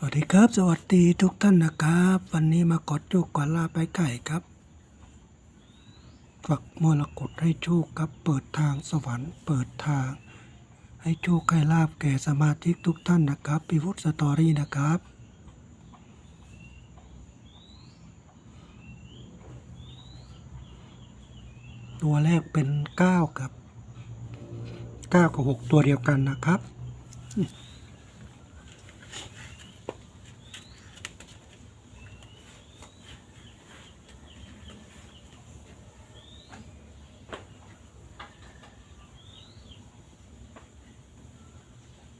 สวัสดีครับ สวัสดีทุกท่านนะครับ วันนี้มากดโชคกอลาไปไก่ครับ ฝักมรกตให้โชคครับ เปิดทางสวรรค์เปิดทาง ให้โชคให้ลาบแก่สมาชิกทุกท่านนะครับพีพุทธสตอรี่นะครับ ตัวแรกเป็น 9 ครับ 9 กับ 6 ตัวเดียวกันนะครับ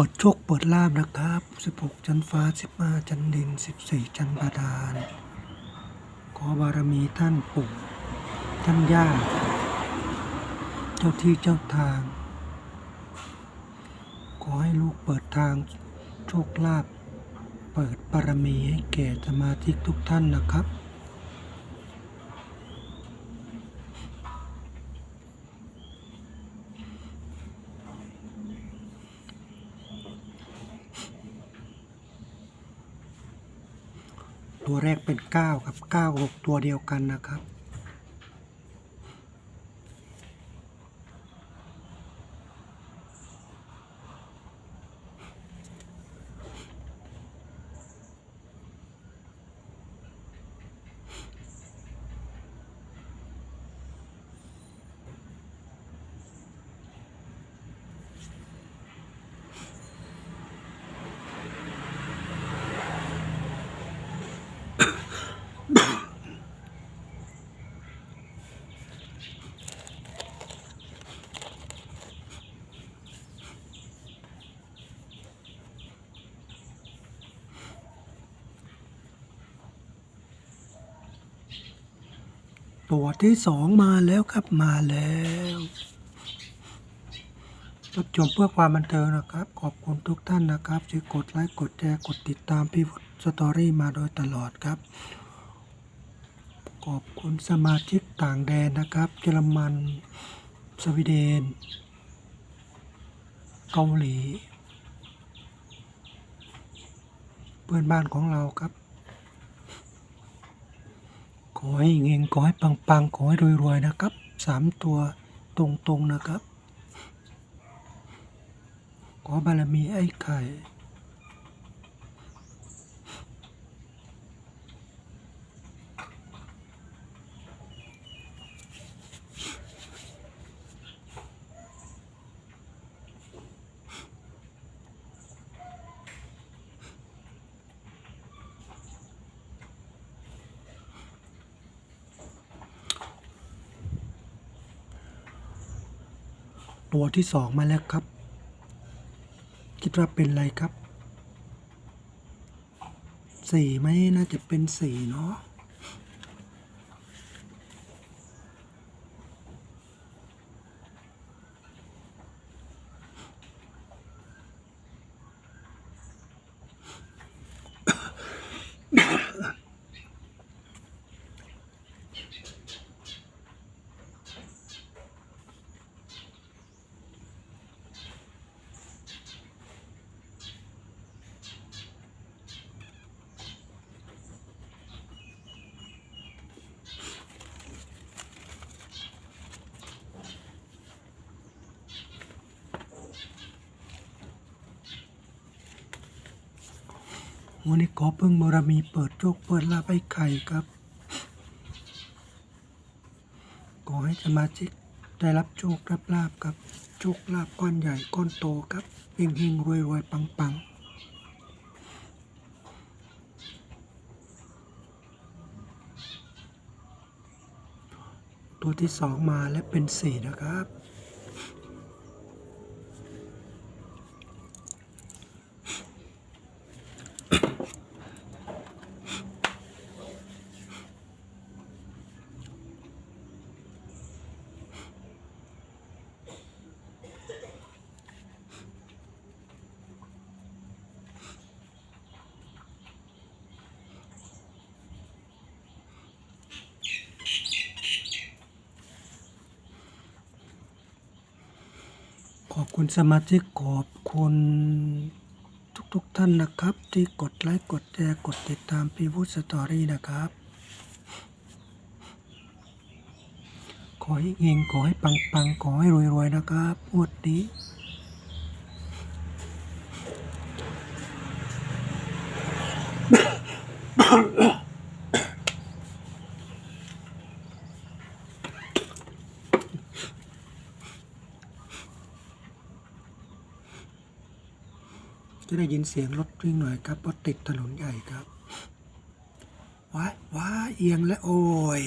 เปิดโชคเปิดลาบนะครับ 16 ชั้นฟ้า 15 ชั้นดิน 14 ชั้นบาดาล ขอบารมีท่านปู่ท่านย่า เจ้าที่เจ้าทาง ขอให้ลูกเปิดทางโชคลาภ เปิดบารมีให้แก่สมาชิกทุกท่านนะครับ ตัวแรกเป็น 9 ครับ 9 6 ตัวเดียวกันนะครับ ตัวที่สองมาแล้วครับมาแล้วรับชมเพื่อความบันเทิงนะครับ ขอบคุณทุกท่านนะครับที่กดไลค์กดแชร์กดติดตามพี่วุฒิสตอรี่มาโดยตลอดครับ ขอบคุณสมาชิกต่างแดนนะครับเยอรมันสวีเดน เกาหลี เพื่อนบ้านของเราครับ ขอให้เงงขอให้ปังๆ ขอให้รวยๆนะครับสามตัวตรงๆนะครับ ขอบารมีไอ้ไข่ ตัวที่สองมาแล้วครับ คิดว่าเป็นอะไรครับสี่ไหมน่าจะเป็นสี่เนาะ วันนี้ขอพึ่งบารมีเปิดโชคเปิดลาภให้ไข่ครับ ขอให้สมาชิกได้รับโชครับลาบครับ โชคลาภก้อนใหญ่ก้อนโตครับเฮงเฮงรวยรวยปังปังตัวที่สองมาและเป็นสี่นะครับ ขอบคุณสมาชิกขอบคุณทุกๆทท่านนะครับ ที่กดไลค์กดแชร์กดติดตามพีวูดสตอรี่นะครับ ขอให้เฮงขอให้ปังปังๆขอให้รวยๆนะครับงวดนี้ ได้ยินเสียงรถวิ่งหน่อยครับเพราะติดถนนใหญ่ครับว้าว้าเอียงและโอ้ย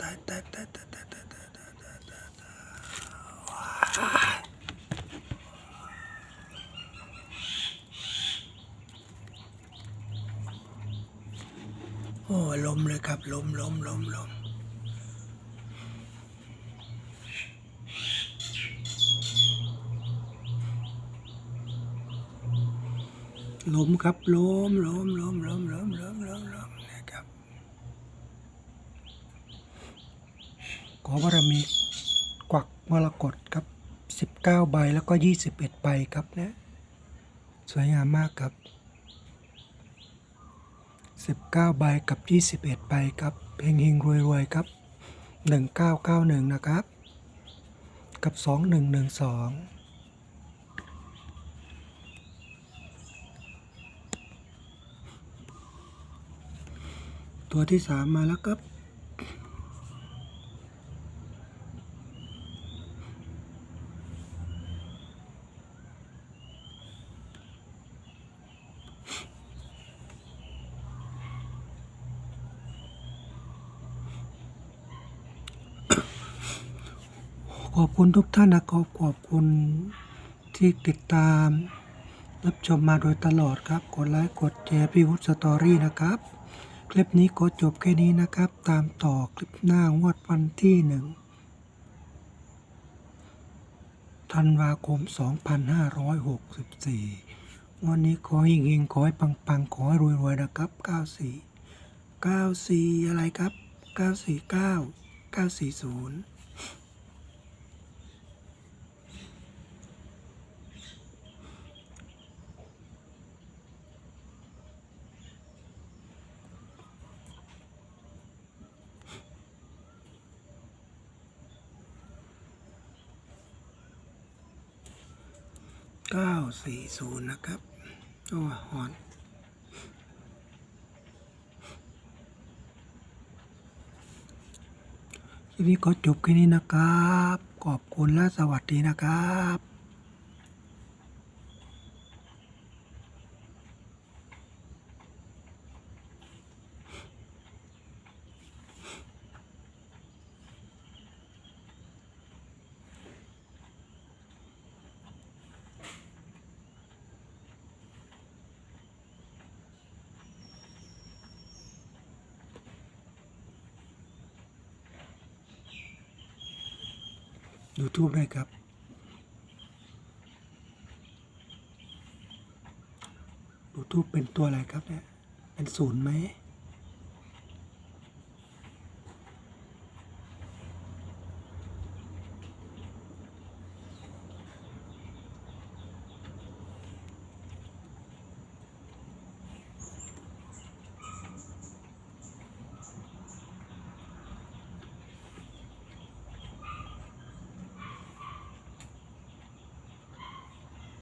ตายตายตายตายตายตายตายตายตายตายตายว้าโอ้ลมเลยครับลมลมลมลม ล้มครับล้มล้มล้มล้มล้มล้มล้มล้มนะครับ ขอบารมีกวักมรกตครับ 19 ใบแล้วก็ 21 ใบครับนะสวยงามมากครับ 19 ใบกับ 21 ใบครับเพลงเฮงรวยๆครับ 1991 นะครับ กับ 2112 ตัวที่สามมาแล้วครับ ขอบคุณทุกท่านนะครับ ขอบคุณที่ติดตาม รับชมมาโดยตลอดครับ กดไลค์ กดแชร์พี่วุฒิสตอรี่นะครับ คลิปนี้ก็จบแค่นี้นะครับ ตามต่อคลิปหน้างวดวันที่หนึ่งธันวาคม 2564 วันนี้ขอให้เฮงๆขอให้ปังๆ ขอให้รวยๆ นะครับ 94 94 อะไรครับ 949 940 940 นะครับ โอ้หอนทีนี้ก็จบแค่นี้นะครับ ขอบคุณและสวัสดีนะครับ ยูทูบด้วยครับยูทูบเป็นตัวอะไรครับเนี่ย เป็นศูนย์ไหม